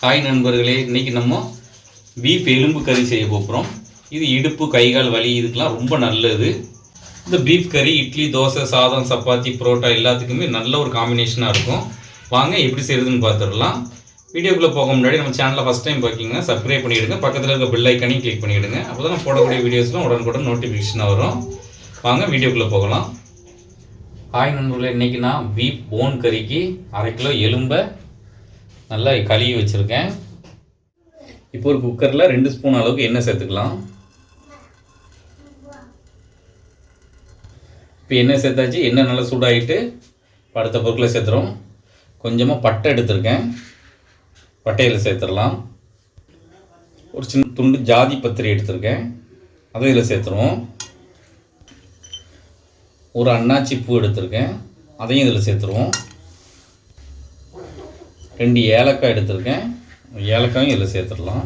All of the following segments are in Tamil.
ஹாய் நண்பர்களே இன்னைக்கு நம்ம பீஃப் எலும்பு கறி செய்ய போகிறோம் இது இடுப்பு கைகால் வலி இதுக்கெலாம் ரொம்ப நல்லது. இந்த பீஃப் கறி இட்லி தோசை சாதம் சப்பாத்தி புரோட்டா எல்லாத்துக்குமே நல்ல ஒரு காம்பினேஷனாக இருக்கும். வாங்க எப்படி செய்கிறதுன்னு பார்த்துடலாம் வீடியோக்குள்ளே போக முன்னாடி நம்ம சேனலை ஃபஸ்ட் டைம் பார்க்கிங்கன்னா சப்ஸ்கிரைப் பண்ணிவிடுங்க பக்கத்தில் இருக்க பெல் ஐக்கனையும் கிளிக் பண்ணிவிடுங்க அப்போ தான் போடக்கூடிய வீடியோஸ்லாம் உடனுக்குடன் நோட்டிஃபிகேஷனாக வரும். வாங்க வீடியோக்குள்ளே போகலாம். ஹாய் நண்பர்களே இன்றைக்கி நான் பீஃப் போன் கறிக்கு அரை கிலோ எலும்பை நல்லா கழுவி வச்சுருக்கேன். இப்போ ஒரு குக்கரில் ரெண்டு ஸ்பூன் அளவுக்கு எண்ணெய் சேர்த்துக்கலாம். இப்போ எண்ணெய் சேர்த்தாச்சு எண்ணெய் நல்லா சூடாகிட்டு அடுத்த பொருட்களை சேர்த்துறோம். கொஞ்சமாக பட்டை எடுத்திருக்கேன். பட்டையில் சேர்த்துடலாம். ஒரு சின்ன துண்டு ஜாதி பத்திரி எடுத்திருக்கேன். அதை இதில் சேர்த்துருவோம். ஒரு அண்ணாச்சி பூ எடுத்திருக்கேன். அதையும் இதில் சேர்த்துருவோம். ரெண்டு ஏலக்காய் எடுத்திருக்கேன். ஏலக்காயும் இதில் சேர்த்துடலாம்.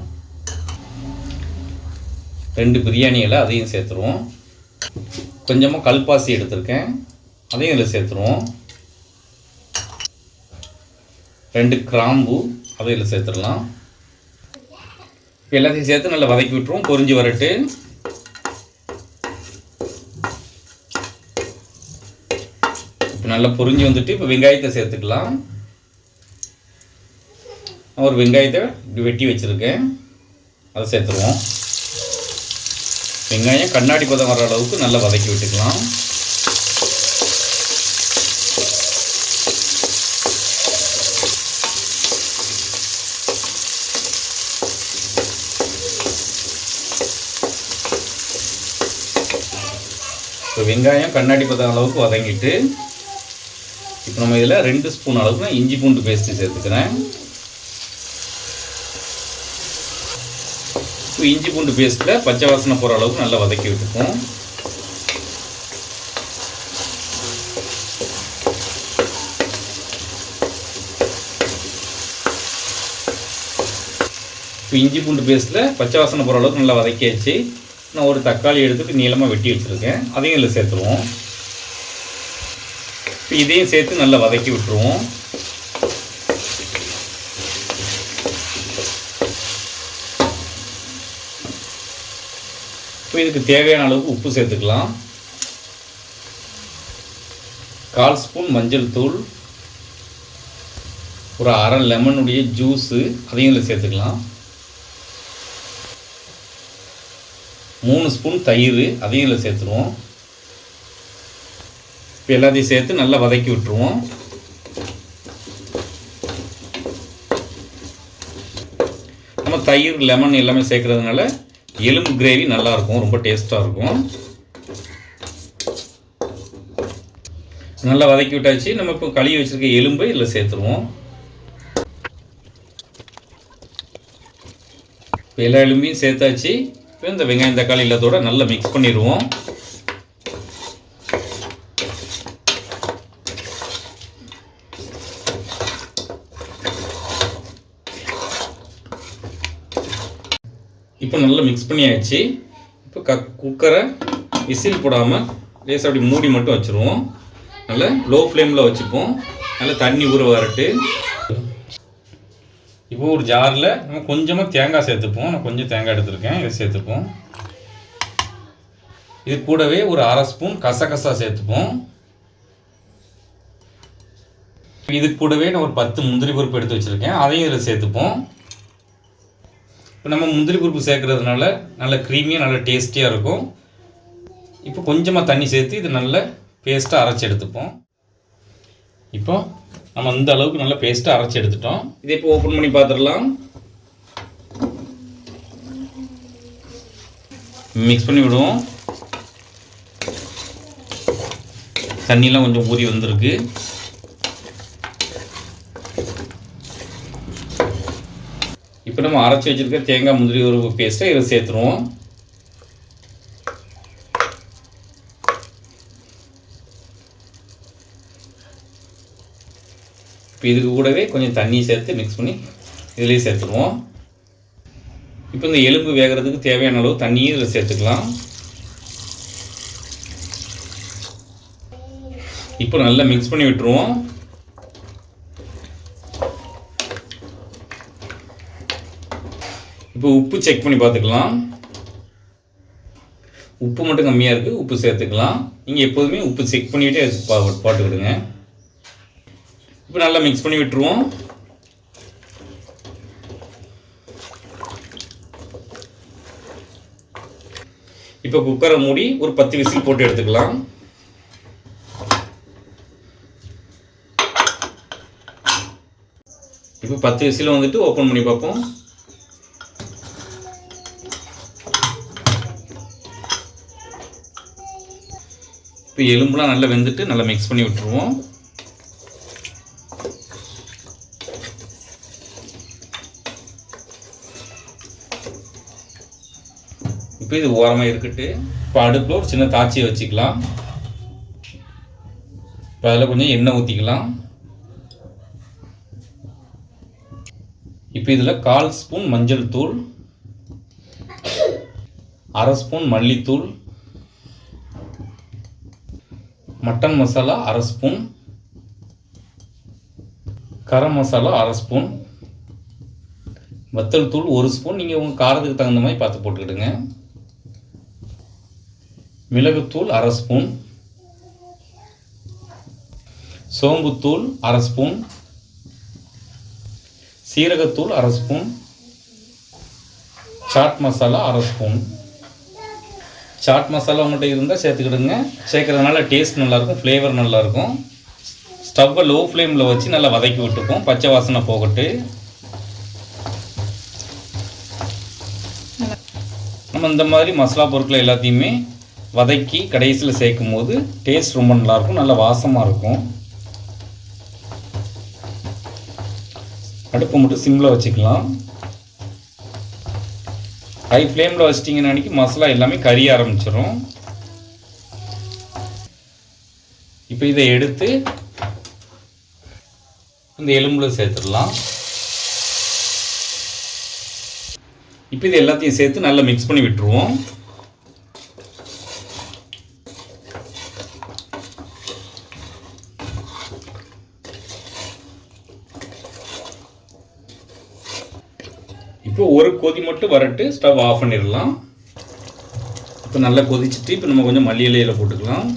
ரெண்டு பிரியாணி இலை அதையும் சேர்த்துருவோம். கொஞ்சமாக கல்பாசி எடுத்திருக்கேன். அதையும் இதில் சேர்த்துருவோம். ரெண்டு கிராம்பு அதை இதில் சேர்த்துடலாம். எல்லாத்தையும் சேர்த்து நல்லா வதக்கி விட்டுருவோம். பொறிஞ்சு வரட்டு. இப்போ நல்லா பொறிஞ்சு வந்துட்டு இப்போ வெங்காயத்தை சேர்த்துக்கலாம். ஒரு வெங்காயத்தை இப்படி வெட்டி வச்சுருக்கேன். அதை சேர்த்துருவோம். வெங்காயம் கண்ணாடி பதம் வர அளவுக்கு நல்லா வதக்கி விட்டுக்கலாம். இப்போ வெங்காயம் கண்ணாடி பதம் அளவுக்கு வதங்கிட்டு இப்போ நம்ம இதில் ரெண்டு ஸ்பூன் அளவுக்கு நான் இஞ்சி பூண்டு பேஸ்ட்டு சேர்த்துக்கிறேன். இப்போ இஞ்சி பூண்டு பேஸ்ட்டில் பச்சை வாசனை போகிற அளவுக்கு நல்லா வதக்கி விட்டுப்போம். இப்போ இஞ்சி பூண்டு பேஸ்ட்டில் பச்சை வாசனை போகிற அளவுக்கு நல்லா வதக்கியாச்சு. நான் ஒரு தக்காளி எடுத்துட்டு நீளமாக வெட்டி வச்சுருக்கேன். அதையும் இதில் சேர்த்துருவோம். இப்போ இதையும் சேர்த்து நல்லா வதக்கி விட்டுருவோம். இப்போ இதுக்கு தேவையான அளவுக்கு உப்பு சேர்த்துக்கலாம். கால் ஸ்பூன் மஞ்சள் தூள் ஒரு அரை லெமனுடைய ஜூஸு அதையும் இதில் சேர்த்துக்கலாம். மூணு ஸ்பூன் தயிர் அதையும் இதில் சேர்த்துருவோம். இப்போ எல்லாத்தையும் சேர்த்து நல்லா வதக்கி விட்டுருவோம். நம்ம தயிர் லெமன் எல்லாமே சேர்க்குறதுனால எலும்பு கிரேவி நல்லா இருக்கும் ரொம்ப டேஸ்ட்டாக இருக்கும். நல்லா வதக்கி விட்டாச்சு. நம்ம இப்போ கழுவி வச்சிருக்க எலும்பை இதில் சேர்த்துருவோம். இப்போ எல்லா எலும்பையும் சேர்த்தாச்சு. இப்போ இந்த வெங்காயம் தக்காளி எல்லாத்தோட நல்லா மிக்ஸ் பண்ணிடுவோம். இப்போ நல்லா மிக்ஸ் பண்ணியாச்சு. இப்போ க குக்கரை விசில் போடாமல் லேசாக அப்படி மூடி மட்டும் வச்சுருவோம். நல்லா லோ ஃப்ளேமில் வச்சுப்போம். நல்லா தண்ணி ஊற வரட்டு. இப்போ ஒரு ஜாரில் நம்ம கொஞ்சமாக தேங்காய் சேர்த்துப்போம். நான் கொஞ்சம் தேங்காய் எடுத்திருக்கேன். இதை சேர்த்துப்போம். இது கூடவே ஒரு அரை ஸ்பூன் கசகசா சேர்த்துப்போம். இது கூடவே நான் ஒரு பத்து முந்திரி பருப்பு எடுத்து வச்சுருக்கேன். அதையும் இதில் சேர்த்துப்போம். இப்போ நம்ம முந்திரி பருப்பு சேர்க்கறதுனால நல்ல க்ரீமியாக நல்ல டேஸ்டியாக இருக்கும். இப்போ கொஞ்சமாக தண்ணி சேர்த்து இது நல்ல பேஸ்ட்டாக அரைச்சி எடுத்துப்போம். இப்போ நம்ம இந்த அளவுக்கு நல்ல பேஸ்ட்டாக அரைச்சி எடுத்துட்டோம். இதை இப்போ ஓப்பன் பண்ணி பார்த்துடலாம் மிக்ஸ் பண்ணி விடுவோம். தண்ணியெலாம் கொஞ்சம் ஊறி வந்திருக்கு. இப்போ நம்ம அரைச்சி வச்சிருக்க தேங்காய் முந்திரி உருவு பேஸ்ட்டை இதை சேர்த்துருவோம். இப்போ இதுக்கு கூடவே கொஞ்சம் தண்ணி சேர்த்து மிக்ஸ் பண்ணி இதுலேயே சேர்த்துருவோம். இப்போ இந்த எலும்பு வேகிறதுக்கு தேவையான அளவு தண்ணியும் இதில் சேர்த்துக்கலாம். இப்போ நல்லா மிக்ஸ் பண்ணி விட்டுருவோம். இப்போ உப்பு செக் பண்ணி பார்த்துக்கலாம். உப்பு மட்டும் கம்மியாக இருக்குது உப்பு சேர்த்துக்கலாம். நீங்கள் எப்போதுமே உப்பு செக் பண்ணிவிட்டு பா போட்டுக்கிடுங்க இப்போ நல்லா மிக்ஸ் பண்ணி விட்டுருவோம். இப்போ குக்கரை மூடி ஒரு பத்து விசில் போட்டு எடுத்துக்கலாம். இப்போ பத்து விசில் வந்துட்டு ஓப்பன் பண்ணி பார்ப்போம். இப்போ எலும்புலாம் நல்லா வெந்துட்டு நல்லா மிக்ஸ் பண்ணி விட்டுருவோம். இப்போ இது ஓரமாக இருக்கட்டு. இப்போ அடுப்பில் ஒரு சின்ன தாச்சியை வச்சுக்கலாம். இப்போ அதில் கொஞ்சம் எண்ணெய் ஊற்றிக்கலாம் இப்போ இதில் கால் ஸ்பூன் மஞ்சள் தூள் அரை ஸ்பூன் மல்லித்தூள் மட்டன் மசாலா அரை ஸ்பூன். கரம் மசாலா அரை ஸ்பூன். வத்தல் தூள் ஒரு ஸ்பூன். நீங்கள் உங்கள் காரத்துக்கு தகுந்த மாதிரி பார்த்து போட்டுக்கிடுங்க. மிளகுத்தூள் அரை ஸ்பூன். சோம்புத்தூள் அரை ஸ்பூன். சீரகத்தூள் அரை ஸ்பூன். சாட் மசாலா அரை ஸ்பூன். சாட் மசாலா உங்கள்கிட்ட இருந்தால் சேர்த்துக்கிடுங்க. சேர்க்குறதுனால டேஸ்ட் நல்லாயிருக்கும் ஃப்ளேவர் நல்லாயிருக்கும். ஸ்டவ்வை லோ ஃப்ளேமில் வச்சு நல்லா வதக்கி விட்டுப்போம். பச்சை வாசனை போகட்டு. நம்ம இந்த மாதிரி மசாலா பொருட்கள் எல்லாத்தையுமே வதக்கி கடைசியில் சேர்க்கும் போது டேஸ்ட் ரொம்ப நல்லாயிருக்கும் நல்ல வாசமாக இருக்கும். அடுப்பு மட்டும் சிம்மில் வச்சுக்கலாம். ஹை ஃப்ளேமில் வச்சிட்டிங்கன்னு அன்றைக்கி மசாலா எல்லாமே கறிய ஆரம்பிச்சிடும் இப்போ இதை எடுத்து இந்த எலும்புல சேர்த்துடலாம். இப்போ இது எல்லாத்தையும் சேர்த்து நல்லா மிக்ஸ் பண்ணி விட்டுருவோம். இப்போ ஒரு கொதி மட்டும் வரட்டு ஸ்டவ் ஆஃப் பண்ணிடலாம். இப்போ நல்லா கொதிச்சுட்டு இப்போ நம்ம கொஞ்சம் மல்லி இலையில் போட்டுக்கலாம்.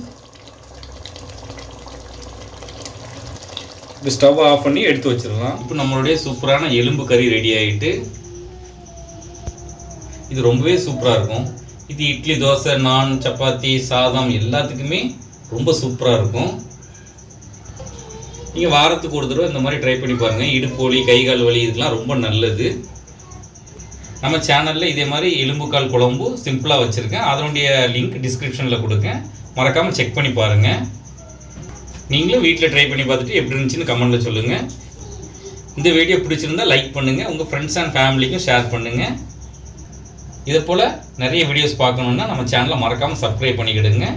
இப்போ ஸ்டவ் ஆஃப் பண்ணி எடுத்து வச்சிடலாம். இப்போ நம்மளுடைய சூப்பரான எலும்பு கறி ரெடி ஆகிட்டு இது ரொம்பவே சூப்பராக இருக்கும். இது இட்லி தோசை நான் சப்பாத்தி சாதம் எல்லாத்துக்குமே ரொம்ப சூப்பராக இருக்கும். நீங்கள் வாரத்துக்கு ஒரு தடவை இந்த மாதிரி ட்ரை பண்ணி பாருங்கள் இடுப்பு வலி கை கால் வலி இதெல்லாம் ரொம்ப நல்லது. நம்ம சேனலில் இதே மாதிரி எலும்புக்கால் குழம்பு சிம்பிளாக வச்சுருக்கேன். அதனுடைய லிங்க் டிஸ்கிரிப்ஷனில் கொடுங்க மறக்காமல் செக் பண்ணி பாருங்கள் நீங்களும் வீட்டில் ட்ரை பண்ணி பார்த்துட்டு எப்படி இருந்துச்சுன்னு கமெண்ட்டில் சொல்லுங்கள் இந்த வீடியோ பிடிச்சிருந்தா லைக் பண்ணுங்கள் உங்கள் ஃப்ரெண்ட்ஸ் அண்ட் ஃபேமிலிக்கும் ஷேர் பண்ணுங்கள் இதே போல் நிறைய வீடியோஸ் பார்க்கணுன்னா நம்ம சேனலை மறக்காமல் சப்ஸ்கிரைப் பண்ணிக்கிடுங்க.